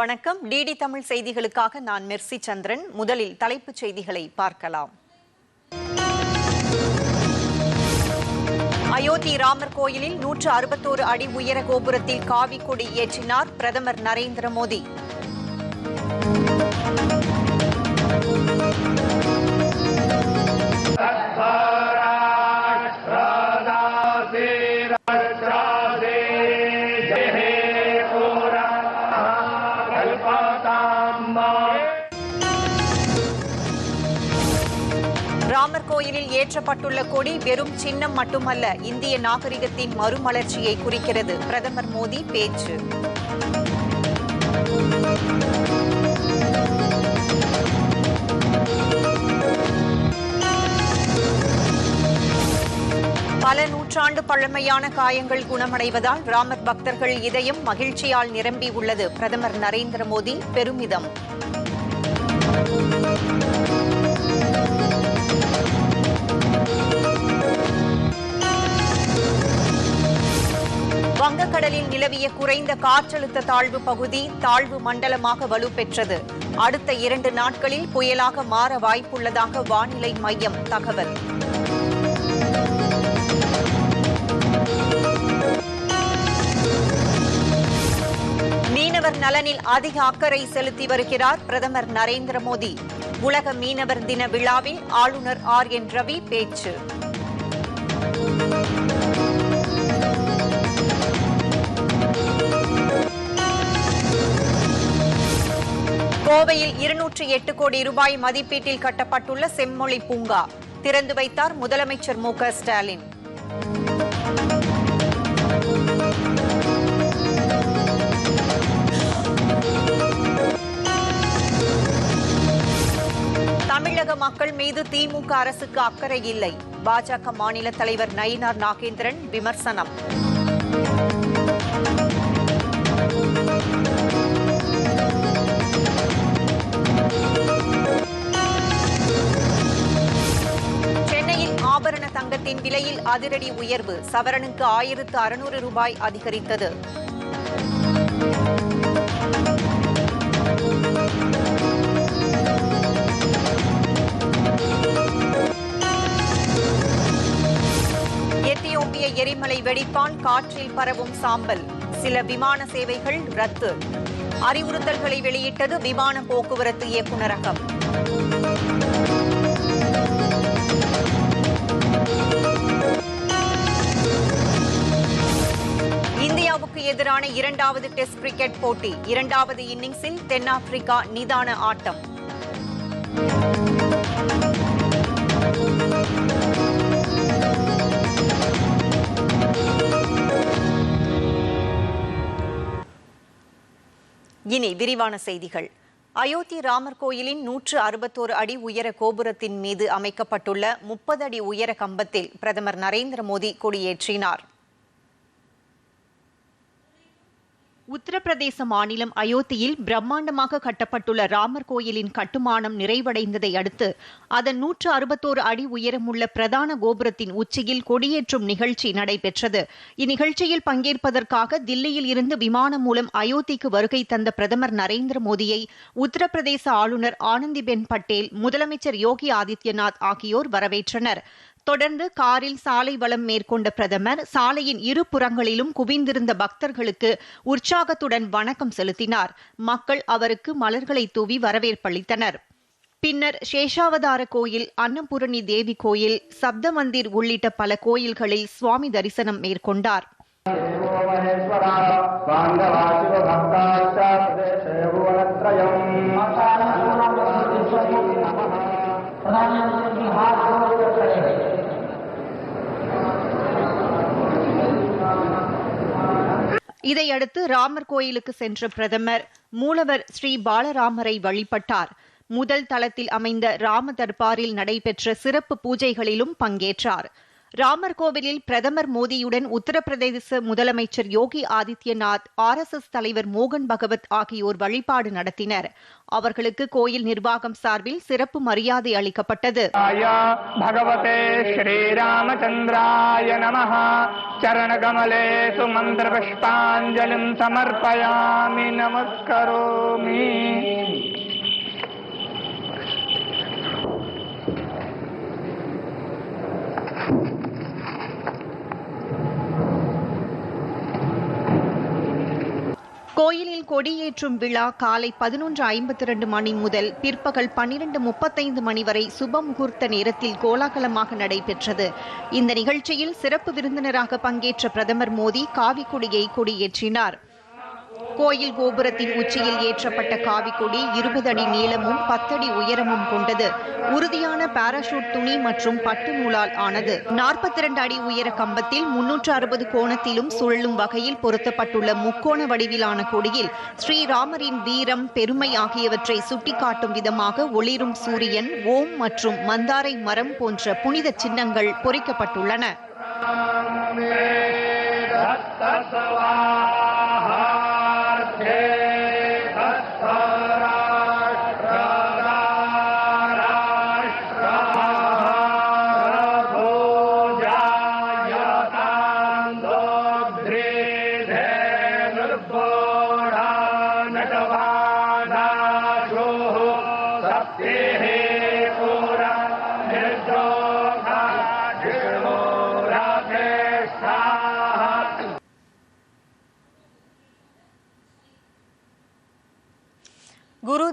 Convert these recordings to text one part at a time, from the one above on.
வணக்கம். டிடி தமிழ் செய்திகளுக்காக நான் மெர்சி சந்திரன். முதலில் தலைப்புச் செய்திகளை பார்க்கலாம். அயோத்தி ராமர் கோயிலில் நூற்று அறுபத்தோரு அடி உயர கோபுரத்தில் காவி கொடி ஏற்றினார் பிரதமர் நரேந்திர மோடி. Bye. கோயிலில் ஏற்றப்பட்டுள்ள கொடி வெறும் சின்னம் மட்டுமல்ல இந்திய நாகரிகத்தின் மறுமலர்ச்சியை குறிக்கிறது. பிரதமர் மோடி பேச்சு. பல நூற்றாண்டு பழமையான காயங்கள் குணமடைவதால் ராமர் பக்தர்கள் இதயம் மகிழ்ச்சியால் நிரம்பி உள்ளது பிரதமர் நரேந்திர மோடி பெருமிதம். வங்கக்கடலில் நிலவிய குறைந்த காற்றழுத்த தாழ்வு பகுதி தாழ்வு மண்டலமாக வலுப்பெற்றது. அடுத்த இரண்டு நாட்களில் புயலாக மாற வாய்ப்புள்ளதாக வானிலை மையம் தகவல். மீனவர் நலனில் அதிக அக்கறை செலுத்தி வருகிறார் பிரதமர் நரேந்திர மோடி. உலக மீனவர் தின விழாவில் ஆளுநர் ஆர் என் ரவி பேச்சு. கோவையில் இருநூற்றி எட்டு கோடி ரூபாய் மதிப்பீட்டில் கட்டப்பட்டுள்ள செம்மொழி பூங்கா. திறந்து வைத்தார் முதலமைச்சர் மு க ஸ்டாலின். தமிழக மக்கள் மீது திமுக அரசுக்கு அக்கறை இல்லை. பாஜக மாநில தலைவர் நயினார் நாகேந்திரன் விமர்சனம். தங்கத்தின் விலையில் அதிரடி உயர்வு. சவரனுக்கு ஆயிரத்து அறுநூறு ரூபாய் அதிகரித்தது. எத்தியோப்பிய எரிமலை வெடிப்பான் காற்றில் பரவும் சாம்பல். சில விமான சேவைகள் ரத்து. அறிவுறுத்தல்களை வெளியிட்டது விமான போக்குவரத்து இயக்குநரகம். இந்தியாவுக்கு எதிரான இரண்டாவது டெஸ்ட் கிரிக்கெட் போட்டி. இரண்டாவது இன்னிங்ஸில் தென்னாப்பிரிக்கா நிதான ஆட்டம். இனி விரிவான செய்திகள். அயோத்தி ராமர் கோயிலின் நூற்று அறுபத்தோரு அடி உயர கோபுரத்தின் மீது அமைக்கப்பட்டுள்ள முப்பது அடி உயர கம்பத்தில் பிரதமர் நரேந்திர மோடி கொடியேற்றினார். உத்தரப்பிரதேச மாநிலம் அயோத்தியில் பிரம்மாண்டமாக கட்டப்பட்டுள்ள ராமர் கோயிலின் கட்டுமானம் நிறைவடைந்ததை அடுத்து அதன் நூற்று அறுபத்தோரு அடி உயரமுள்ள பிரதான கோபுரத்தின் உச்சியில் கொடியேற்றும் நிகழ்ச்சி நடைபெற்றது. இந்நிகழ்ச்சியில் பங்கேற்பதற்காக தில்லியில் இருந்து விமானம் மூலம் அயோத்திக்கு வருகை தந்த பிரதமர் நரேந்திர மோடியை உத்தரப்பிரதேச ஆளுநர் ஆனந்திபென் பட்டேல் முதலமைச்சர் யோகி ஆதித்யநாத் ஆகியோர் வரவேற்றனர். தொடர்ந்து காரில் சாலை வளம் மேற்கொண்ட பிரதமர் சாலையின் இரு புறங்களிலும் குவிந்திருந்த பக்தர்களுக்கு உற்சாகத்துடன் வணக்கம் செலுத்தினார். மக்கள் அவருக்கு மலர்களை தூவி வரவேற்பளித்தனர் பின்னர் சேஷாவதார கோயில் அன்னபூரணி தேவி கோயில் சப்த மந்திர் உள்ளிட்ட பல கோயில்களில் சுவாமி தரிசனம் மேற்கொண்டார். இதையடுத்து ராமர் கோயிலுக்கு சென்ற பிரதமர் மூலவர் ஸ்ரீ பாலராமரை வழிபட்டார். முதல் தளத்தில் அமைந்த ராம தர்பாரில் நடைபெற்ற சிறப்பு பூஜைகளிலும் பங்கேற்றார். ராமர் கோவிலில் பிரதமர் மோடியுடன் உத்தரப்பிரதேச முதலமைச்சர் Yogi Adityanath R S S தலைவர் மோகன் பகவத் ஆகியோர் வழிபாடு நடத்தினர். அவர்களுக்கு கோயில் நிர்வாகம் சார்பில் சிறப்பு மரியாதை அளிக்கப்பட்டது. பகவதே ஸ்ரீராமச்சந்திராய நமஹா. சரணகமலே சுமந்திர புஷ்பாஞ்சலிம் சமர்ப்பயாமி. நமஸ்கரோமி. கோயிலில் கொடியேற்றும் விழா காலை பதினொன்று ஐம்பத்தி இரண்டு மணி முதல் பிற்பகல் பன்னிரண்டு முப்பத்தைந்து மணி வரை சுப முகூர்த்த நேரத்தில் கோலாகலமாக நடைபெற்றது. இந்த நிகழ்ச்சியில் சிறப்பு விருந்தினராக பங்கேற்ற பிரதமர் மோடி காவிக்கொடியை கொடியேற்றினார். கோயில் கோபுரத்தின் உச்சியில் ஏற்றப்பட்ட காவிக்கொடி இருபது அடி நீளமும் பத்தடி உயரமும் கொண்டது. உறுதியான பாராசூட் துணி மற்றும் பட்டு நூலால் ஆனது. நாற்பத்தி இரண்டு அடி உயர கம்பத்தில் முன்னூற்று அறுபது கோணத்திலும் சுழலும் வகையில் பொருத்தப்பட்டுள்ள முக்கோண வடிவிலான கொடியில் ஸ்ரீராமரின் வீரம் பெருமை ஆகியவற்றை சுட்டிக்காட்டும் விதமாக ஒளிரும் சூரியன் ஓம் மற்றும் மந்தாரை மரம் போன்ற புனித சின்னங்கள் பொறிக்கப்பட்டுள்ளன.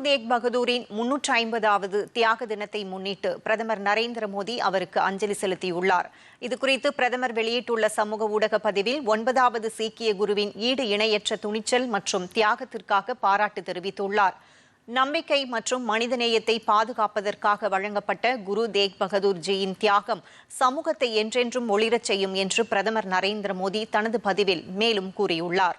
தேக் பகதூரின் முன்னூற்றி ஐம்பதாவது தியாக தினத்தை முன்னிட்டு பிரதமர் நரேந்திர மோடி அவருக்கு அஞ்சலி செலுத்தியுள்ளார். இதுகுறித்து பிரதமர் வெளியிட்டுள்ள சமூக ஊடக பதிவில் ஒன்பதாவது சீக்கிய குருவின் ஈடு இணையற்ற துணிச்சல் மற்றும் தியாகத்திற்காக பாராட்டு தெரிவித்துள்ளார். நம்பிக்கை மற்றும் மனிதநேயத்தை பாதுகாப்பதற்காக வழங்கப்பட்ட குரு தேக் பகதூர் ஜியின் தியாகம் சமூகத்தை என்றென்றும் ஒளிரச் செய்யும் என்று பிரதமர் நரேந்திர மோடி தனது பதிவில் மேலும் கூறியுள்ளார்.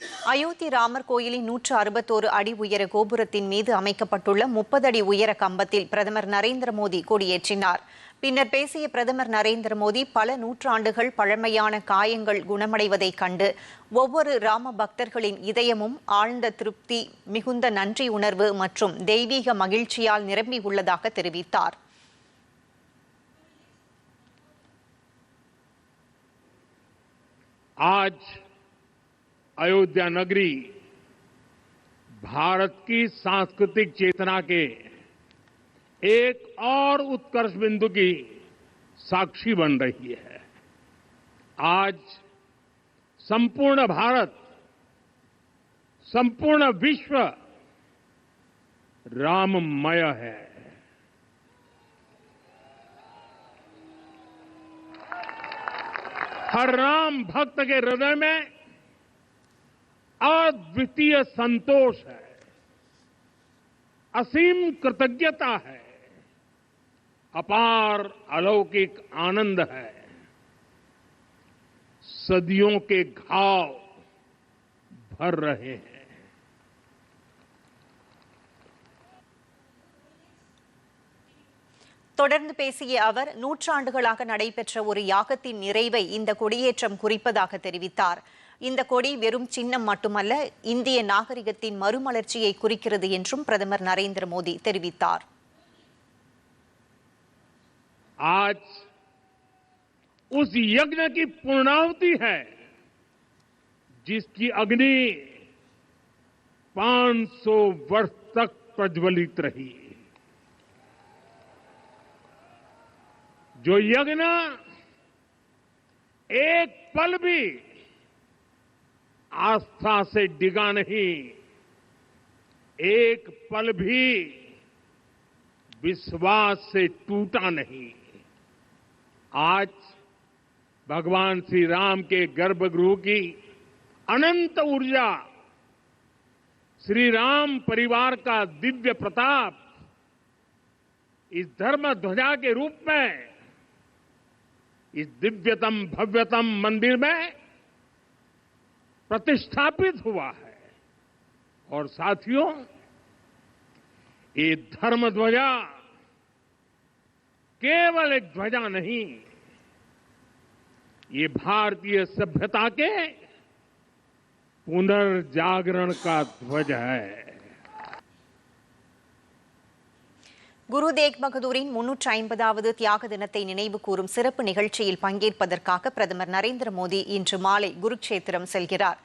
அயோத்தி ராமர் கோயிலின் நூற்று அறுபத்தோரு அடி உயர கோபுரத்தின் மீது அமைக்கப்பட்டுள்ள முப்பது அடி உயர கம்பத்தில் பிரதமர் நரேந்திர மோடி கொடியேற்றினார். பின்னர் பேசிய பிரதமர் நரேந்திர மோடி பல நூற்றாண்டுகள் பழமையான காயங்கள் குணமடைவதைக் கண்டு ஒவ்வொரு ராம பக்தர்களின் இதயமும் ஆழ்ந்த திருப்தி மிகுந்த நன்றி உணர்வு மற்றும் தெய்வீக மகிழ்ச்சியால் நிரம்பியுள்ளதாக தெரிவித்தார். ஆஜ் अयोध्या नगरी भारत की सांस्कृतिक चेतना के एक और उत्कर्ष बिंदु की साक्षी बन रही है। आज संपूर्ण भारत, संपूर्ण विश्व राममय है। हर राम भक्त के हृदय में अद्वितीय संतोष है असीम कृतज्ञता है अपार अलौकिक आनंद है सदियों के घाव भर रहे हैं தொடர்ந்து பேசிய அவர் நூற்றாண்டுகளாக நடைபெற்ற ஒரு யாகத்தின் நிறைவை இந்த கொடியேற்றம் குறிப்பதாக தெரிவித்தார் இந்த கொடி வெறும் சின்னம் மட்டுமல்ல இந்திய நாகரிகத்தின் மறுமலர்ச்சியை குறிக்கிறது என்றும் பிரதமர் நரேந்திர மோடி தெரிவித்தார் आज उस यज्ञ की पूर्णाहुति है जिसकी अग्नि 500 वर्ष तक प्रज्वलित रही जो यज्ञ एक पल भी आस्था से डिगा नहीं। एक पल भी विश्वास से टूटा नहीं। आज भगवान श्री राम के गर्भगृह की अनंत ऊर्जा श्री राम परिवार का दिव्य प्रताप इस धर्म ध्वजा के रूप में, इस दिव्यतम भव्यतम मंदिर में प्रतिष्ठापित हुआ है। और साथियों, ये धर्म ध्वजा केवल एक ध्वजा नहीं, ये भारतीय सभ्यता के पुनर्जागरण का ध्वज है। குரு தேக் பகதூரின் முன்னூற்றி ஐம்பதாவது தியாக தினத்தை நினைவு கூறும் சிறப்பு நிகழ்ச்சியில் பங்கேற்பதற்காக பிரதமர் நரேந்திர மோடி இன்று மாலை குருக்ஷேத்திரம் செல்கிறார்.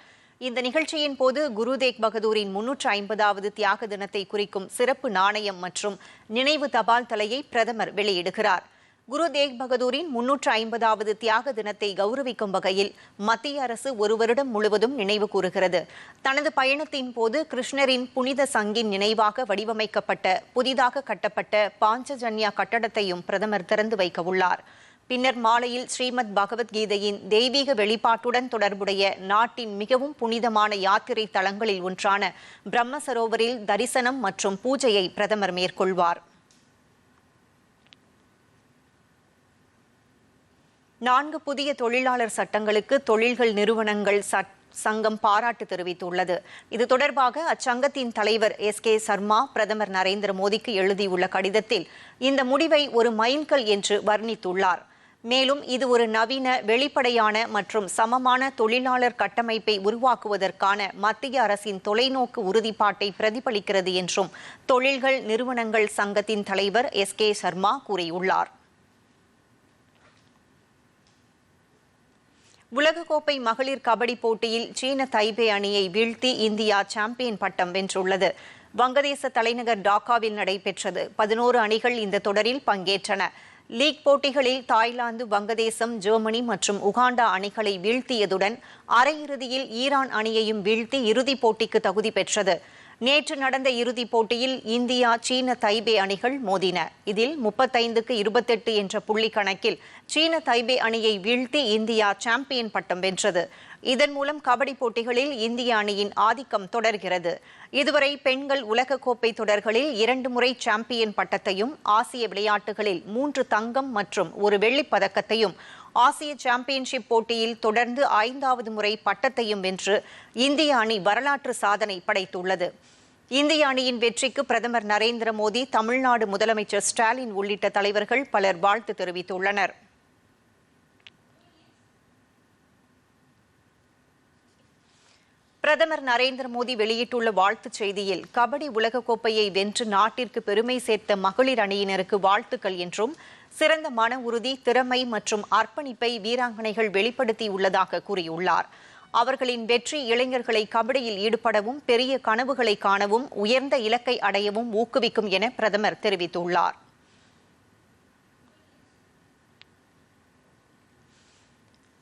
இந்த நிகழ்ச்சியின் போது குரு தேக் பகதூரின் முன்னூற்று ஐம்பதாவது தியாக தினத்தை குறிக்கும் சிறப்பு நாணயம் மற்றும் நினைவு தபால் தலையை பிரதமர் வெளியிடுகிறார். குரு தேக் பகதூரின் முன்னூற்று ஐம்பதாவது தியாக தினத்தை கௌரவிக்கும் வகையில் மத்திய அரசு ஒரு வருடம் முழுவதும் நினைவு கூறுகிறது. தனது பயணத்தின் போது கிருஷ்ணரின் புனித சங்கின் நினைவாக வடிவமைக்கப்பட்ட புதிதாக கட்டப்பட்ட பாஞ்சஜன்யா கட்டடத்தையும் பிரதமர் திறந்து வைக்க உள்ளார். பின்னர் மாலையில் ஸ்ரீமத் பகவத்கீதையின் தெய்வீக வெளிப்பாட்டுடன் தொடர்புடைய நாட்டின் மிகவும் புனிதமான யாத்திரை தலங்களில் ஒன்றான பிரம்ம சரோவரில் தரிசனம் மற்றும் பூஜையை பிரதமர் மேற்கொள்வார். நான்கு புதிய தொழிலாளர் சட்டங்களுக்கு தொழில்கள் நிறுவனங்கள் சட் சங்கம் பாராட்டு தெரிவித்துள்ளது. இது தொடர்பாக அச்சங்கத்தின் தலைவர் எஸ். கே. சர்மா பிரதமர் நரேந்திர மோடிக்கு எழுதியுள்ள கடிதத்தில் இந்த முடிவை ஒரு மைல்கல் என்று வர்ணித்துள்ளார். மேலும் இது ஒரு நவீன வெளிப்படையான மற்றும் சமமான தொழிலாளர் கட்டமைப்பை உருவாக்குவதற்கான மத்திய அரசின் தொலைநோக்கு உறுதிப்பாட்டை பிரதிபலிக்கிறது என்றும் தொழில்கள் நிறுவனங்கள் சங்கத்தின் தலைவர் எஸ். கே. சர்மா கூறியுள்ளார். உலகக்கோப்பை மகளிர் கபடி போட்டியில் சீன தைபே அணியை வீழ்த்தி இந்தியா சாம்பியன் பட்டம் வென்றுள்ளது. வங்கதேச தலைநகர் டாக்காவில் நடைபெற்றது. பதினோரு அணிகள் இந்த தொடரில் பங்கேற்றன. லீக் போட்டிகளில் தாய்லாந்து வங்கதேசம் ஜெர்மனி மற்றும் உகாண்டா அணிகளை வீழ்த்தியதுடன் அரையிறுதியில் ஈரான் அணியையும் வீழ்த்தி இறுதிப் போட்டிக்கு தகுதி பெற்றது. நேற்று நடந்த இறுதிப் போட்டியில் இந்தியா சீன தைபே அணிகள் மோதின. இதில் முப்பத்தைந்துக்கு இருபத்தெட்டு என்ற புள்ளி கணக்கில் சீன தைபே அணியை வீழ்த்தி இந்தியா சாம்பியன் பட்டம் வென்றது. இதன் மூலம் கபடி போட்டிகளில் இந்திய அணியின் ஆதிக்கம் தொடர்கிறது. இதுவரை பெண்கள் உலகக்கோப்பை தொடர்களில் இரண்டு முறை சாம்பியன் பட்டத்தையும் ஆசிய விளையாட்டுகளில் மூன்று தங்கம் மற்றும் ஒரு வெள்ளிப் பதக்கத்தையும் ஆசிய சாம்பியன்ஷிப் போட்டியில் தொடர்ந்து ஐந்தாவது முறை பட்டத்தையும் வென்று இந்திய அணி வரலாற்று சாதனை படைத்துள்ளது. இந்திய அணியின் வெற்றிக்கு பிரதமர் நரேந்திர மோடி தமிழ்நாடு முதலமைச்சர் ஸ்டாலின் உள்ளிட்ட தலைவர்கள் பலர் வாழ்த்து தெரிவித்துள்ளனர். பிரதமர் நரேந்திர மோடி வெளியிட்டுள்ள வாழ்த்துச் செய்தியில் கபடி உலகக்கோப்பையை வென்று நாட்டிற்கு பெருமை சேர்த்த மகளிர் அணியினருக்கு வாழ்த்துக்கள் என்றும் சிறந்த மன உறுதி திறமை மற்றும் அர்ப்பணிப்பை வீராங்கனைகள் வெளிப்படுத்தியுள்ளதாக கூறியுள்ளார். அவர்களின் வெற்றி இளைஞர்களை கபடியில் ஈடுபடவும் பெரிய கனவுகளை காணவும் உயர்ந்த இலக்கை அடையவும் ஊக்குவிக்கும் என பிரதமர் தெரிவித்துள்ளார்.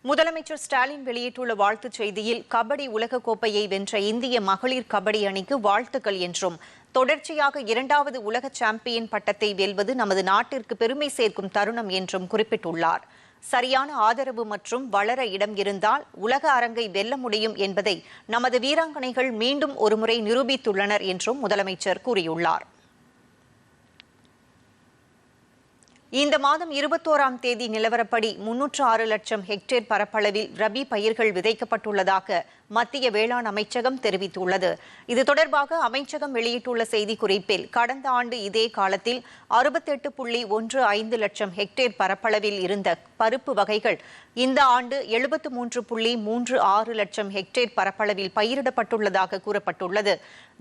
முதலமைச்சர் ஸ்டாலின் வெளியிட்டுள்ள வாழ்த்துச் செய்தியில் கபடி உலகக்கோப்பையை வென்ற இந்திய மகளிர் கபடி அணிக்கு வாழ்த்துக்கள் என்றும் தொடர்ச்சியாக இரண்டாவது உலக சாம்பியன் பட்டத்தை வெல்வது நமது நாட்டிற்கு பெருமை சேர்க்கும் தருணம் என்றும் குறிப்பிட்டுள்ளார். சரியான ஆதரவு மற்றும் வளர இடம் இருந்தால் உலக அரங்கை வெல்ல முடியும் என்பதை நமது வீராங்கனைகள் மீண்டும் ஒருமுறை நிரூபித்துள்ளனர் என்றும் முதலமைச்சர் கூறியுள்ளார். இந்த மாதம் இருபத்தோராம் தேதி நிலவரப்படி முன்னூற்று ஆறு லட்சம் ஹெக்டேர் பரப்பளவில் ரபி பயிர்கள் விதைக்கப்பட்டுள்ளதாக மத்திய வேளாண் அமைச்சகம் தெரிவித்துள்ளது. இது தொடர்பாக அமைச்சகம் வெளியிட்டுள்ள செய்திக்குறிப்பில் கடந்த ஆண்டு இதே காலத்தில் அறுபத்தெட்டு புள்ளி ஒன்று ஐந்து லட்சம் ஹெக்டேர் பரப்பளவில் இருந்த பருப்பு வகைகள் இந்த ஆண்டு எழுபத்து மூன்று புள்ளி மூன்று ஆறு லட்சம் ஹெக்டேர் பரப்பளவில் பயிரிடப்பட்டுள்ளதாக கூறப்பட்டுள்ளது.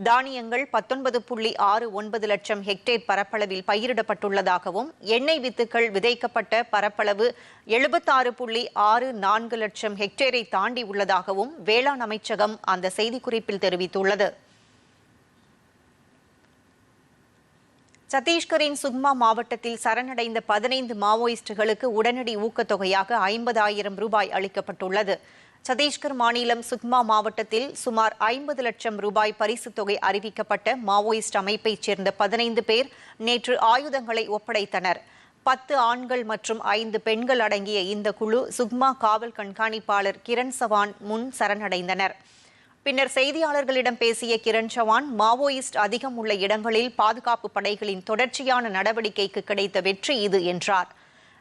தானியங்கள் பத்தொன்பது புள்ளி ஆறு ஒன்பது லட்சம் ஹெக்டேர் பரப்பளவில் பயிரிடப்பட்டுள்ளதாகவும் எண்ணெய் வித்துக்கள் விதைக்கப்பட்ட பரப்பளவு எழுபத்தாறு புள்ளி ஆறு நான்கு லட்சம் ஹெக்டேரை தாண்டி உள்ளதாகவும் வேளாண் வேளாண் அமைச்சகம் அந்த செய்திக்குறிப்பில் தெரிவித்துள்ளது. சத்தீஸ்கரின் சுக்மா மாவட்டத்தில் சரணடைந்த பதினைந்து மாவோயிஸ்டுகளுக்கு உடனடி ஊக்கத்தொகையாக ஐம்பதாயிரம் ரூபாய் அளிக்கப்பட்டுள்ளது. சத்தீஸ்கர் மாநிலம் சுக்மா மாவட்டத்தில் சுமார் ஐம்பது லட்சம் ரூபாய் பரிசுத் தொகை அறிவிக்கப்பட்ட மாவோயிஸ்ட் அமைப்பைச் சேர்ந்த பதினைந்து பேர் நேற்று ஆயுதங்களை ஒப்படைத்தனர். பத்து ஆண்கள் மற்றும் ஐந்து பெண்கள் அடங்கிய இந்த குழு சுக்மா காவல் கண்காணிப்பாளர் கிரண் சவான் முன் சரணடைந்தனர். பின்னர் செய்தியாளர்களிடம் பேசிய கிரண் சவான் மாவோயிஸ்ட் அதிகம் உள்ள இடங்களில் பாதுகாப்பு படைகளின் தொடர்ச்சியான நடவடிக்கைக்கு கிடைத்த வெற்றி இது என்றார்.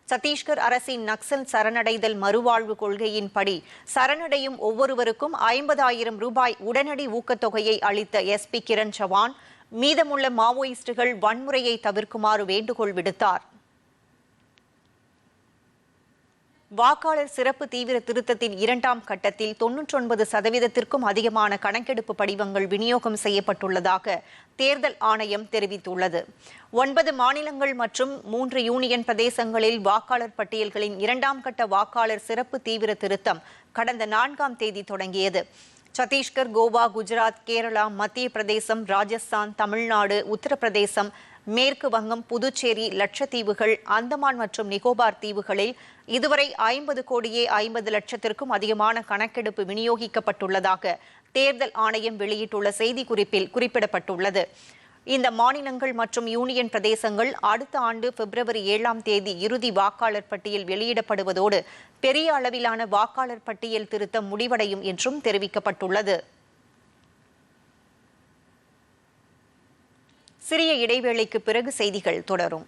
சத்தீஸ்கர் அரசின் நக்சல் சரணடைதல் மறுவாழ்வு கொள்கையின்படி சரணடையும் ஒவ்வொருவருக்கும் ஐம்பதாயிரம் ரூபாய் உடனடி ஊக்கத்தொகையை அளித்த எஸ்பி கிரண் சவான் மீதமுள்ள மாவோயிஸ்டுகள் வன்முறையை தவிர்க்குமாறு வேண்டுகோள் விடுத்தார். வாக்காளர் சிறப்பு தீவிர திருத்தத்தின் இரண்டாம் கட்டத்தில் தொன்னூற்றொன்பது சதவீதத்திற்கும் அதிகமான கணக்கெடுப்பு படிவங்கள் விநியோகம் செய்யப்பட்டுள்ளதாக தேர்தல் ஆணையம் தெரிவித்துள்ளது. ஒன்பது மாநிலங்கள் மற்றும் மூன்று யூனியன் பிரதேசங்களில் வாக்காளர் பட்டியல்களின் இரண்டாம் கட்ட வாக்காளர் சிறப்பு தீவிர திருத்தம் கடந்த நான்காம் தேதி தொடங்கியது. சத்தீஸ்கர் கோவா குஜராத் கேரளா மத்திய பிரதேசம் ராஜஸ்தான் தமிழ்நாடு உத்தரப்பிரதேசம் மேற்கு வங்கம் புதுச்சேரி லட்சத்தீவுகள் அந்தமான் மற்றும் நிகோபார் தீவுகளில் இதுவரை ஐம்பது கோடியே ஐம்பது லட்சத்திற்கும் அதிகமான கணக்கெடுப்பு விநியோகிக்கப்பட்டுள்ளதாக தேர்தல் ஆணையம் வெளியிட்டுள்ள செய்திக்குறிப்பில் குறிப்பிடப்பட்டுள்ளது. இந்த மாநிலங்கள் மற்றும் யூனியன் பிரதேசங்கள் அடுத்த ஆண்டு பிப்ரவரி ஏழாம் தேதி இறுதி வாக்காளர் பட்டியல் வெளியிடப்படுவதோடு பெரிய அளவிலான வாக்காளர் பட்டியல் திருத்தம் முடிவடையும் என்றும் தெரிவிக்கப்பட்டுள்ளது. சிறிய இடைவேளைக்கு பிறகு செய்திகள் தொடரும்.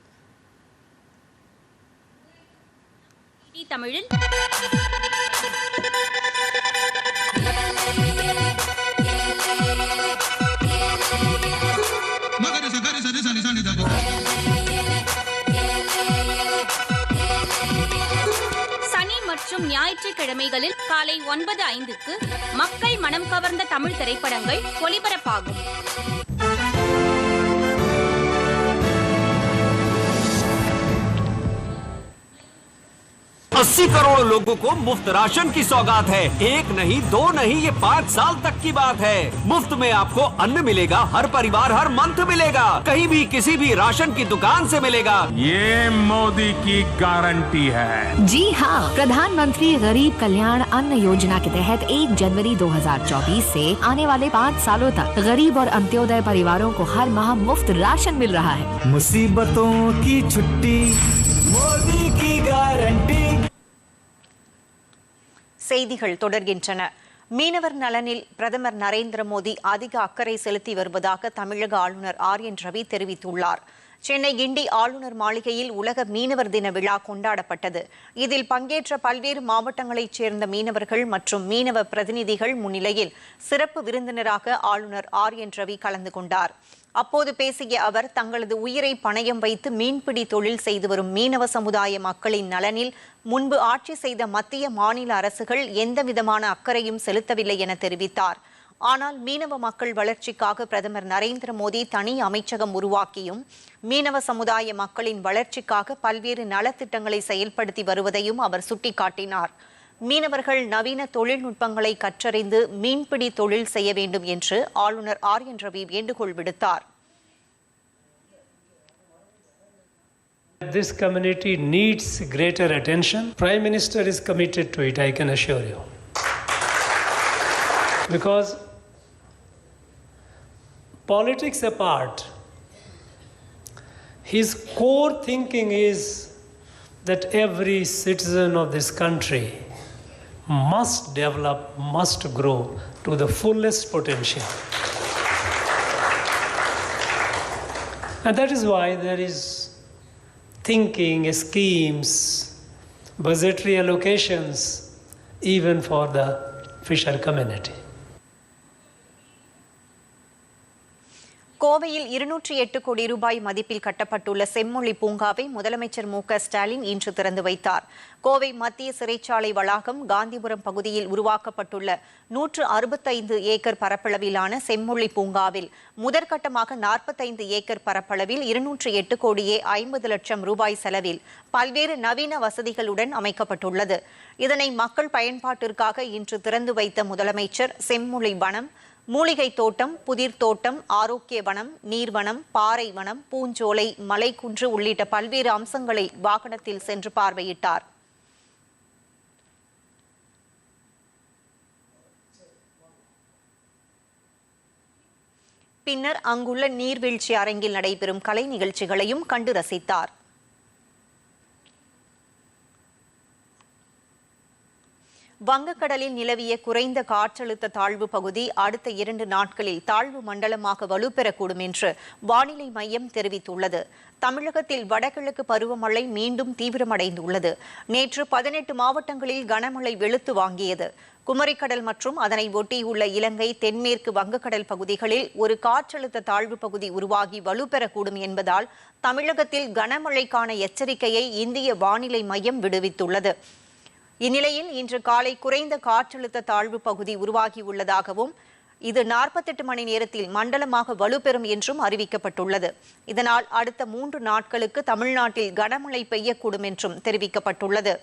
தமிழில். சனி மற்றும் ஞாயிற்றுக்கிழமைகளில் காலை ஒன்பது ஐந்துக்கு மக்கள் மனம் கவர்ந்த தமிழ் திரைப்படங்கள் ஒளிபரப்பாகும் अस्सी करोड़ लोगों को मुफ़्त राशन की सौगात है। एक नहीं दो नहीं ये पाँच साल तक की बात है। मुफ़्त में आपको अन्न मिलेगा हर परिवार हर मंथ मिलेगा। कहीं भी किसी भी राशन की दुकान से मिलेगा। ये मोदी की गारंटी है। जी हाँ प्रधानमंत्री गरीब कल्याण अन्न योजना के तहत एक जनवरी 2024 से आने वाले पाँच सालों तक गरीब और अंत्योदय परिवारों को हर माह मुफ़्त राशन मिल रहा है। मुसीबतों की छुट्टी செய்திகள் தொடர்கின்றன. மீனவர் நலனில் பிரதமர் நரேந்திர மோடி அதிக அக்கறை செலுத்தி வருவதாக தமிழக ஆளுநர் ஆர் என் ரவி தெரிவித்துள்ளார். சென்னை கிண்டி ஆளுநர் மாளிகையில் உலக மீனவர் தின விழா கொண்டாடப்பட்டது. இதில் பங்கேற்ற பல்வேறு மாவட்டங்களைச் சேர்ந்த மீனவர்கள் மற்றும் மீனவ பிரதிநிதிகள் முன்னிலையில் சிறப்பு விருந்தினராக ஆளுநர் ஆர் என் ரவி கலந்து கொண்டார். அப்போது பேசிய அவர் தங்களது உயிரை பணயம் வைத்து மீன்பிடி தொழில் செய்து வரும் மீனவ சமுதாய மக்களின் நலனில் முன்பு ஆட்சி செய்த மத்திய மாநில அரசுகள் எந்தவிதமான அக்கறையும் செலுத்தவில்லை என தெரிவித்தார். ஆனால் மீனவ மக்கள் வளர்ச்சிக்காக பிரதமர் நரேந்திர மோடி தனி அமைச்சகம் உருவாக்கியும் மீனவ சமுதாய மக்களின் வளர்ச்சிக்காக பல்வேறு நலத்திட்டங்களை செயல்படுத்தி வருவதையும் அவர் சுட்டிக்காட்டினார். மீனவர்கள் நவீன தொழில்நுட்பங்களை கற்றறிந்து மீன்பிடி தொழில் செய்ய வேண்டும் என்று ஆளுநர் ஆர் என் ரவி வேண்டுகோள் விடுத்தார் This community needs greater attention. Prime Minister is committed to it, I can assure you. Because politics apart, his core thinking is that every citizen of this country must develop, must grow to the fullest potential. And that is why there is thinking, schemes, budgetary allocations, even for the fisher community. கோவையில் இருநூற்றி எட்டு கோடி ரூபாய் மதிப்பில் கட்டப்பட்டுள்ள செம்மொழி பூங்காவை முதலமைச்சர் மு ஸ்டாலின் இன்று திறந்து வைத்தார். கோவை மத்திய சிறைச்சாலை வளாகம் காந்திபுரம் பகுதியில் உருவாக்கப்பட்டுள்ள நூற்று அறுபத்தைந்து ஏக்கர் பரப்பளவிலான செம்மொழி பூங்காவில் முதற்கட்டமாக நாற்பத்தைந்து ஏக்கர் பரப்பளவில் இருநூற்றி எட்டு கோடியே ஐம்பது லட்சம் ரூபாய் செலவில் பல்வேறு நவீன வசதிகளுடன் அமைக்கப்பட்டுள்ளது. இதனை மக்கள் பயன்பாட்டிற்காக இன்று திறந்து வைத்த முதலமைச்சர் செம்மொழி வனம் மூலிகை தோட்டம் புதிர் தோட்டம் ஆரோக்கிய வனம் நீர்வனம் பாறை வனம் பூஞ்சோலை மலைக்குன்று உள்ளிட்ட பல்வேறு அம்சங்களை வாகனத்தில் சென்று பார்வையிட்டார். பின்னர் அங்குள்ள நீர்வீழ்ச்சி அரங்கில் நடைபெறும் கலை நிகழ்ச்சிகளையும் கண்டு ரசித்தார். வங்கக்கடலில் நிலவிய குறைந்த காற்றழுத்த தாழ்வு பகுதி அடுத்த இரண்டு நாட்களில் தாழ்வு மண்டலமாக வலுப்பெறக்கூடும் என்று வானிலை மையம் தெரிவித்துள்ளது. தமிழகத்தில் வடகிழக்கு பருவமழை மீண்டும் தீவிரமடைந்துள்ளது. நேற்று பதினெட்டு மாவட்டங்களில் கனமழை வெளுத்து வாங்கியது. குமரிக்கடல் மற்றும் அதனை ஒட்டியுள்ள இலங்கை தென்மேற்கு வங்கக்கடல் பகுதிகளில் ஒரு காற்றழுத்த தாழ்வு பகுதி உருவாகி வலுப்பெறக்கூடும் என்பதால் தமிழகத்தில் கனமழைக்கான எச்சரிக்கையை இந்திய வானிலை மையம் விடுவித்துள்ளது. இந்நிலையில் இன்று காலை குறைந்த காற்றழுத்த தாழ்வு பகுதி உருவாகியுள்ளதாகவும் இது நாற்பத்தெட்டு மணி நேரத்தில் மண்டலமாக வலுப்பெறும் என்றும் அறிவிக்கப்பட்டுள்ளது. இதனால் அடுத்த மூன்று நாட்களுக்கு தமிழ்நாட்டில் கனமழை பெய்யக்கூடும் என்றும் தெரிவிக்கப்பட்டுள்ளது.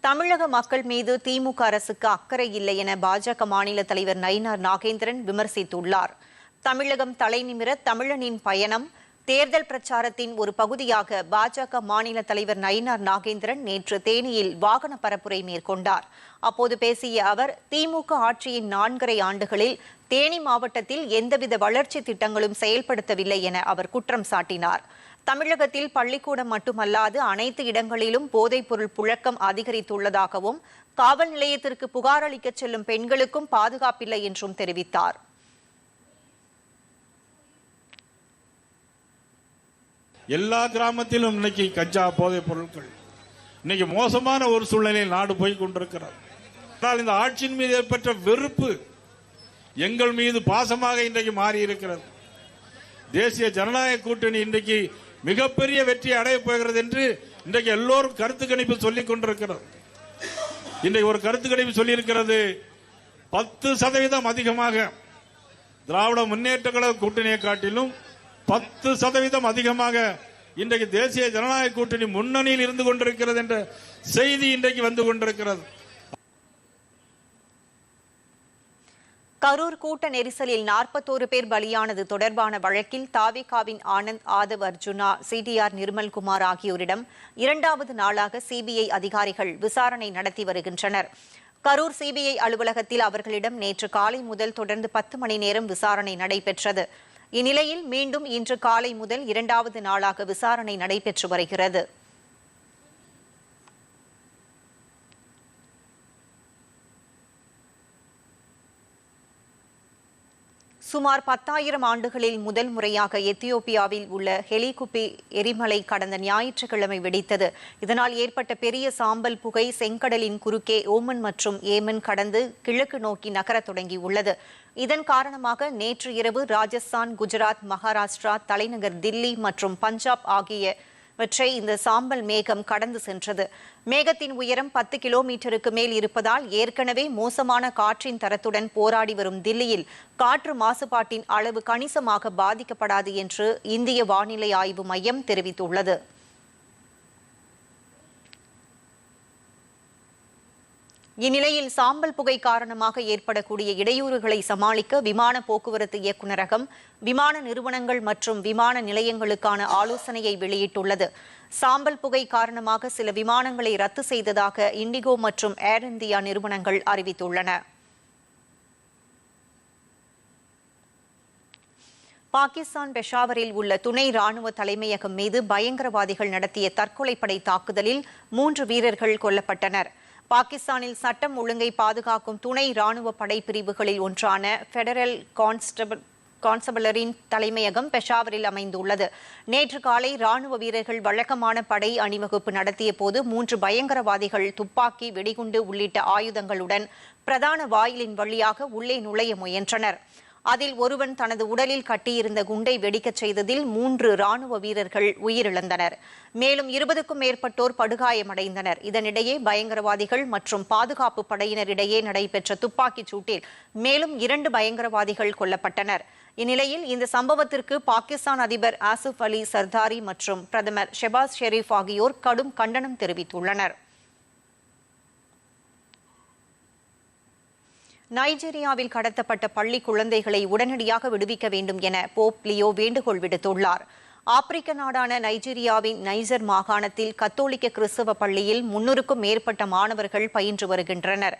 தமிழக மக்கள் மீது திமுக அரசுக்கு அக்கறை இல்லை என பாஜக மாநில தலைவர் நயினார் நாகேந்திரன் விமர்சித்துள்ளார். தமிழகம் தலைநிமிர தமிழனின் பயணம் தேர்தல் பிரச்சாரத்தின் ஒரு பகுதியாக பாஜக மாநில தலைவர் நயினார் நாகேந்திரன் நேற்று தேனியில் வாகன பரப்புரை மேற்கொண்டார். அப்போது பேசிய அவர் திமுக ஆட்சியின் நான்கரை ஆண்டுகளில் தேனி மாவட்டத்தில் எந்தவித வளர்ச்சி திட்டங்களும் செயல்படுத்தவில்லை என அவர் குற்றம் சாட்டினார். தமிழகத்தில் பள்ளிக்கூடம் மட்டுமல்லாது அனைத்து இடங்களிலும் போதைப்பொருள் புழக்கம் அதிகரித்துள்ளதாகவும் காவல் நிலையத்திற்கு புகார் அளிக்கச் செல்லும் பெண்களுக்கும் பாதுகாப்பில்லை என்றும் தெரிவித்தார். எல்லா கிராமத்திலும் இன்னைக்கு கஞ்சா போதைப் பொருட்கள் இன்னைக்கு மோசமான ஒரு சூழ்நிலையில் நாடு போய் கொண்டிருக்கிறது. ஆனால் இந்த ஆட்சியின் மீது ஏற்பட்ட வெறுப்பு எங்கள் மீது பாசமாக இன்றைக்கு மாறி இருக்கிறது தேசிய ஜனநாயக கூட்டணி இன்றைக்கு மிகப்பெரிய வெற்றி அடையப் போகிறது என்று இன்றைக்கு எல்லோரும் கருத்து கணிப்பு சொல்லிக் கொண்டிருக்கிறது. இன்றைக்கு ஒரு கருத்து கணிப்பு சொல்லியிருக்கிறது பத்து சதவீதம் அதிகமாக திராவிட முன்னேற்ற கழக கூட்டணியை காட்டிலும் பத்து சதவீதம் அதிகமாக இன்றைக்கு தேசிய ஜனநாயக கூட்டணி முன்னணியில் இருந்து கொண்டிருக்கிறது என்ற செய்தி இன்றைக்கு வந்து கொண்டிருக்கிறது. கரூர் கூட்ட நெரிசலில் நாற்பத்தோரு பேர் பலியானது தொடர்பான வழக்கில் தாவிகாவின் ஆனந்த் ஆதவ் அர்ஜுனா சிடிஆர் நிர்மல்குமார் ஆகியோரிடம் இரண்டாவது நாளாக சிபிஐ அதிகாரிகள் விசாரணை நடத்தி வருகின்றனர். கரூர் சிபிஐ அலுவலகத்தில் அவர்களிடம் நேற்று காலை முதல் தொடர்ந்து பத்து மணி நேரம் விசாரணை நடைபெற்றது. இந்நிலையில் மீண்டும் இன்று காலை முதல் இரண்டாவது நாளாக விசாரணை நடைபெற்று வருகிறது. சுமார் பத்தாயிரம் ஆண்டுகளில் முதல் முறையாக எத்தியோப்பியாவில் உள்ள ஹெலிகுப்பி எரிமலை கடந்த ஞாயிற்றுக்கிழமை வெடித்தது. இதனால் ஏற்பட்ட பெரிய சாம்பல் புகை செங்கடலின் குறுக்கே ஓமன் மற்றும் ஏமன் கடந்து கிழக்கு நோக்கி நகரத் தொடங்கியுள்ளது. இதன் காரணமாக நேற்று இரவு ராஜஸ்தான் குஜராத் மகாராஷ்டிரா தலைநகர் தில்லி மற்றும் பஞ்சாப் ஆகிய வற்றை இந்த சாம்பல் மேகம் கடந்து சென்றது. மேகத்தின் உயரம் பத்து கிலோமீட்டருக்கு மேல் இருப்பதால் ஏற்கனவே மோசமான காற்றின் தரத்துடன் போராடி வரும் தில்லியில் காற்று மாசுபாட்டின் அளவு கணிசமாக பாதிக்கப்படாது என்று இந்திய வானிலை ஆய்வு மையம் தெரிவித்துள்ளது. இந்நிலையில் சாம்பல் புகை காரணமாக ஏற்படக்கூடிய இடையூறுகளை சமாளிக்க விமான போக்குவரத்து இயக்குநரகம் விமான நிறுவனங்கள் மற்றும் விமான நிலையங்களுக்கான ஆலோசனையை வெளியிட்டுள்ளது. சாம்பல் புகை காரணமாக சில விமானங்களை ரத்து செய்ததாக இண்டிகோ மற்றும் ஏர் இந்தியா நிறுவனங்கள் அறிவித்துள்ளன. பாகிஸ்தான் பெஷாவரில் உள்ள துணை ராணுவ தலைமையகம் மீது பயங்கரவாதிகள் நடத்திய தற்கொலைப்படை தாக்குதலில் மூன்று வீரர்கள் கொல்லப்பட்டனர். பாகிஸ்தானில் சட்டம் ஒழுங்கை பாதுகாக்கும் துணை ராணுவ படைப்பிரிவுகளில் ஒன்றான பெடரல் கான்ஸ்டபிள் கான்ஸ்டபிளரின் தலைமையகம் பெஷாவரில் அமைந்துள்ளது. நேற்று காலை ராணுவ வீரர்கள் வழக்கமான படை அணிவகுப்பு நடத்திய போது மூன்று பயங்கரவாதிகள் துப்பாக்கி வெடிகுண்டு உள்ளிட்ட ஆயுதங்களுடன் பிரதான வாயிலின் வழியாக உள்ளே நுழைய முயன்றனர். அதில் ஒருவன் தனது உடலில் கட்டியிருந்த குண்டை வெடிக்கச் செய்ததில் மூன்று ராணுவ வீரர்கள் உயிரிழந்தனர். மேலும் இருபதுக்கும் மேற்பட்டோர் படுகாயமடைந்தனர். இதனிடையே பயங்கரவாதிகள் மற்றும் பாதுகாப்பு படையினரிடையே நடைபெற்ற துப்பாக்கிச் சூட்டில் மேலும் இரண்டு பயங்கரவாதிகள் கொல்லப்பட்டனர். இந்நிலையில் இந்த சம்பவத்திற்கு பாகிஸ்தான் அதிபர் ஆசிப் அலி சர்தாரி மற்றும் பிரதமர் ஷெபாஸ் ஷெரீப் ஆகியோர் கடும் கண்டனம் தெரிவித்துள்ளனர். நைஜீரியாவில் கடத்தப்பட்ட பள்ளி குழந்தைகளை உடனடியாக விடுவிக்க வேண்டும் என போப் லியோ வேண்டுகோள் விடுத்துள்ளார். ஆப்பிரிக்க நாடான நைஜீரியாவின் நைஜர் மாகாணத்தில் கத்தோலிக்க கிறிஸ்தவ பள்ளியில் முன்னூறுக்கும் மேற்பட்ட மாணவர்கள் பயின்று வருகின்றனர்.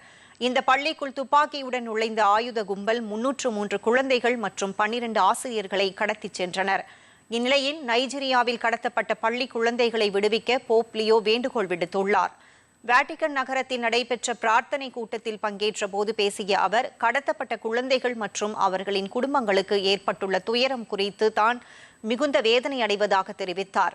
இந்த பள்ளிக்குள் துப்பாக்கியுடன் நுழைந்த ஆயுத கும்பல் முன்னூற்று மூன்று குழந்தைகள் மற்றும் பன்னிரண்டு ஆசிரியர்களை கடத்திச் சென்றனர். இந்நிலையில் நைஜீரியாவில் கடத்தப்பட்ட பள்ளி குழந்தைகளை விடுவிக்க போப் லியோ வேண்டுகோள் விடுத்துள்ளார். வேட்டிகன் நகரத்தில் நடைபெற்ற பிரார்த்தனை கூட்டத்தில் பங்கேற்ற போது பேசிய அவர் கடத்தப்பட்ட குழந்தைகள் மற்றும் அவர்களின் குடும்பங்களுக்கு ஏற்பட்டுள்ள துயரம் குறித்து தான் மிகுந்த வேதனை அடைவதாக தெரிவித்தார்.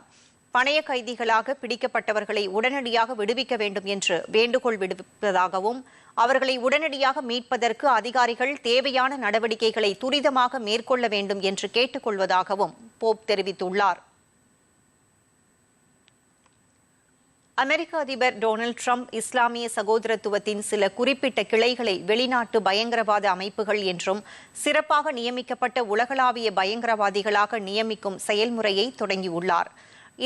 பணைய கைதிகளாக பிடிக்கப்பட்டவர்களை உடனடியாக விடுவிக்க வேண்டும் என்று வேண்டுகோள் விடுப்பதாகவும் அவர்களை உடனடியாக மீட்பதற்கு அதிகாரிகள் தேவையான நடவடிக்கைகளை துரிதமாக மேற்கொள்ள வேண்டும் என்று கேட்டுக்கொள்வதாகவும் போப் தெரிவித்துள்ளார். அமெரிக்க அதிபர் டொனால்ட் ட்ரம்ப் இஸ்லாமிய சகோதரத்துவத்தின் சில குறிப்பிட்ட கிளைகளை வெளிநாட்டு பயங்கரவாத அமைப்புகள் என்றும் சிறப்பாக நியமிக்கப்பட்ட உலகளாவிய பயங்கரவாதிகளாக நியமிக்கும் செயல்முறையை தொடங்கியுள்ளார்.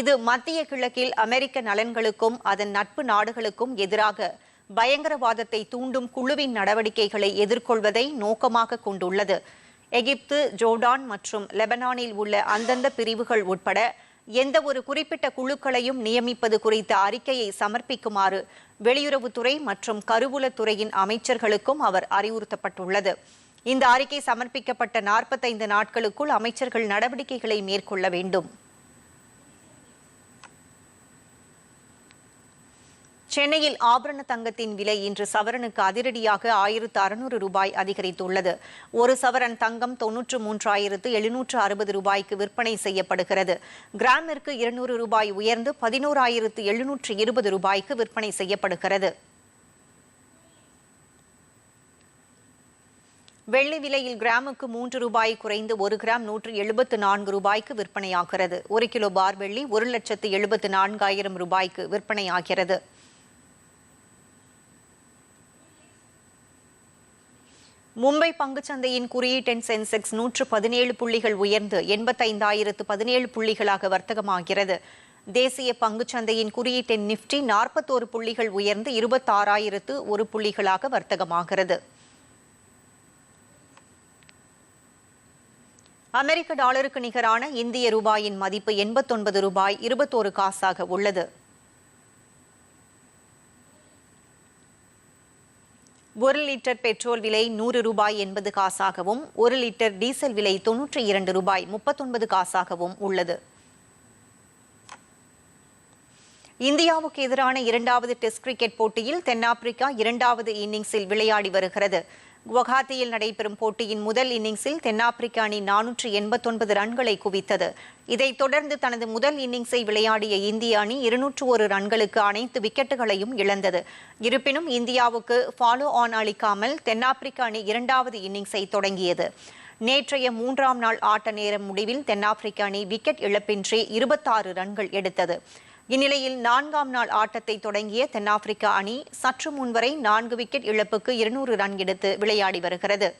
இது மத்திய கிழக்கில் அமெரிக்க நலன்களுக்கும் அதன் நட்பு நாடுகளுக்கும் எதிராக பயங்கரவாதத்தை தூண்டும் குழுவின் நடவடிக்கைகளை எதிர்கொள்வதை நோக்கமாக கொண்டுள்ளது. எகிப்து ஜோர்டான் மற்றும் லெபனானில் உள்ள அந்தந்த பிரிவுகள் உட்பட எந்த ஒரு குறிப்பிட்ட குழுக்களையும் நியமிப்பது குறித்த அறிக்கையை சமர்ப்பிக்குமாறு வெளியுறவுத்துறை மற்றும் கருவூலத்துறையின் அமைச்சர்களுக்கும் அவர் அறிவுறுத்தப்பட்டுள்ளது. இந்த அறிக்கை சமர்ப்பிக்கப்பட்ட நாற்பத்தைந்து நாட்களுக்குள் அமைச்சர்கள் நடவடிக்கைகளை மேற்கொள்ள வேண்டும். சென்னையில் ஆபரண தங்கத்தின் விலை இன்று சவரனுக்கு அதிரடியாக ஆயிரத்து அறுநூறு ரூபாய் அதிகரித்துள்ளது. ஒரு சவரன் தங்கம் தொன்னூற்று மூன்றாயிரத்து எழுநூற்று அறுபது ரூபாய்க்கு விற்பனை செய்யப்படுகிறது. கிராமிற்கு இருநூறு ரூபாய் உயர்ந்து பதினோராயிரத்து எழுநூற்று இருபது ரூபாய்க்கு விற்பனை செய்யப்படுகிறது. வெள்ளி விலையில் கிராமுக்கு மூன்று ரூபாய் குறைந்து ஒரு கிராம் நூற்று எழுபத்து நான்கு ரூபாய்க்கு விற்பனையாகிறது. ஒரு கிலோ பார் வெள்ளி ஒரு லட்சத்து எழுபத்து நான்காயிரம் ரூபாய்க்கு விற்பனையாகிறது. மும்பை பங்குச்சந்தையின் குறியீட்டெண் சென்செக்ஸ் நூற்று பதினேழு புள்ளிகள் உயர்ந்து எண்பத்தைந்தாயிரத்து பதினேழு புள்ளிகளாக வர்த்தகமாகிறது. தேசிய பங்குச்சந்தையின் குறியீட்டெண் நிப்டி நாற்பத்தோரு புள்ளிகள் உயர்ந்து இருபத்தாறாயிரத்து ஒரு புள்ளிகளாக வர்த்தகமாகிறது. அமெரிக்க டாலருக்கு நிகரான இந்திய ரூபாயின் மதிப்பு எண்பத்தொன்பது ரூபாய் இருபத்தோரு காசாக உள்ளது. ஒரு லிட்டர் பெட்ரோல் விலை நூறு ரூபாய் எண்பது காசாகவும் ஒரு லிட்டர் டீசல் விலை தொன்னூற்றி இரண்டு ரூபாய் முப்பத்தொன்பது காசாகவும் உள்ளது. இந்தியாவுக்கு எதிரான இரண்டாவது டெஸ்ட் கிரிக்கெட் போட்டியில் தென்னாப்பிரிக்கா இரண்டாவது இன்னிங்ஸில் விளையாடி வருகிறது. குவஹாத்தியில் நடைபெறும் போட்டியின் முதல் இன்னிங்ஸில் தென்னாப்பிரிக்க அணி நானூற்றி எண்பத்தொன்பது ரன்களை குவித்தது. இதைத் தொடர்ந்து தனது முதல் இன்னிங்ஸை விளையாடிய இந்திய அணி இருநூற்று ஒரு ரன்களுக்கு அனைத்து விக்கெட்டுகளையும் இழந்தது. இருப்பினும் இந்தியாவுக்கு ஃபாலோ ஆன் அளிக்காமல் தென்னாப்பிரிக்க அணி இரண்டாவது இன்னிங்ஸை தொடங்கியது. நேற்றைய மூன்றாம் நாள் ஆட்ட நேரம் முடிவில் தென்னாப்பிரிக்க அணி விக்கெட் இழப்பின்றி இருபத்தாறு ரன்கள் எடுத்தது. இந்நிலையில் நான்காம் நாள் ஆட்டத்தை தொடங்கிய தென்னாப்பிரிக்க அணி சற்று முன்வரை நான்கு விக்கெட் இழப்புக்கு இருநூறு ரன் எடுத்து விளையாடி வருகிறது.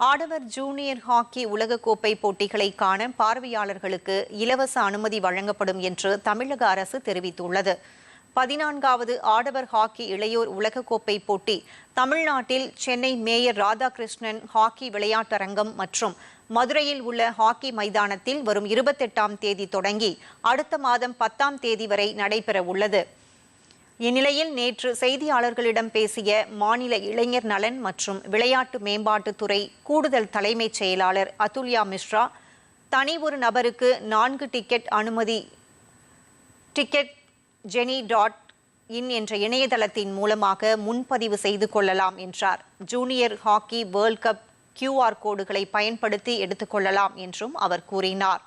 ஆடவர் ஜூனியர் ஹாக்கி உலகக்கோப்பை போட்டிகளை காண பார்வையாளர்களுக்கு இலவச அனுமதி வழங்கப்படும் என்று தமிழக அரசு தெரிவித்துள்ளது. பதினான்காவது ஆடவர் ஹாக்கி இளையோர் உலகக்கோப்பை போட்டி தமிழ்நாட்டில் சென்னை மேயர் ராதாகிருஷ்ணன் ஹாக்கி விளையாட்டரங்கம் மற்றும் மதுரையில் உள்ள ஹாக்கி மைதானத்தில் வரும் இருபத்தெட்டாம் தேதி தொடங்கி அடுத்த மாதம் பத்தாம் தேதி வரை நடைபெற உள்ளது இந்நிலையில் நேற்று செய்தியாளர்களிடம் பேசிய மாநில இளைஞர் நலன் மற்றும் விளையாட்டு மேம்பாட்டுத்துறை கூடுதல் தலைமைச் செயலாளர் அதுல்யா மிஸ்ரா தனி ஒரு நபருக்கு நான்கு டிக்கெட் அனுமதி டிக்கெட் ஜெனி டாட் இன் என்ற இணையதளத்தின் மூலமாக முன்பதிவு செய்து கொள்ளலாம் என்றார். Junior hockey world cup QR கோடுகளை பயன்படுத்தி எடுத்துக்கொள்ளலாம் என்றும் அவர் கூறினார்.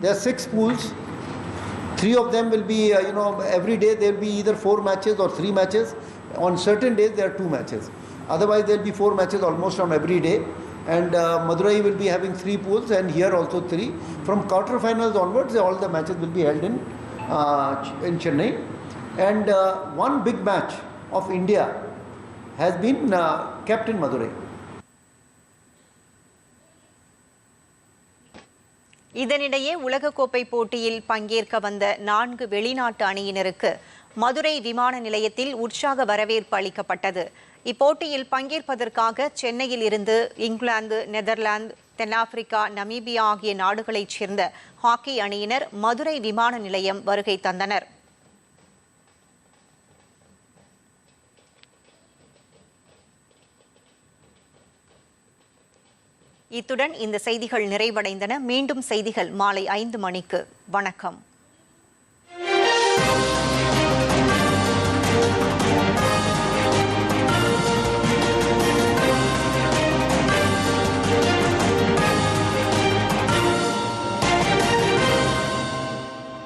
There are six pools. Three of them will be, uh, you know, every day there will be either four matches or three matches. On certain days there are two matches. Otherwise there will be four matches almost on every day. And uh, Madurai will be having three pools and here also three. From quarterfinals onwards, all the matches will be held in, uh, in Chennai. And uh, one big match of India has been uh, kept in Madurai. இதனிடையே உலகக்கோப்பை போட்டியில் பங்கேற்க வந்த நான்கு வெளிநாட்டு அணியினருக்கு மதுரை விமான நிலையத்தில் உற்சாக வரவேற்பு அளிக்கப்பட்டது. இப்போட்டியில் பங்கேற்பதற்காக சென்னையில் இருந்து இங்கிலாந்து நெதர்லாந்து தென்னாப்பிரிக்கா நமீபியா ஆகிய நாடுகளைச் சேர்ந்த ஹாக்கி அணியினர் மதுரை விமான நிலையம் வருகை தந்தனர். இத்துடன் இந்த செய்திகள் நிறைவடைந்தன. மீண்டும் செய்திகள் மாலை ஐந்து மணிக்கு. வணக்கம்.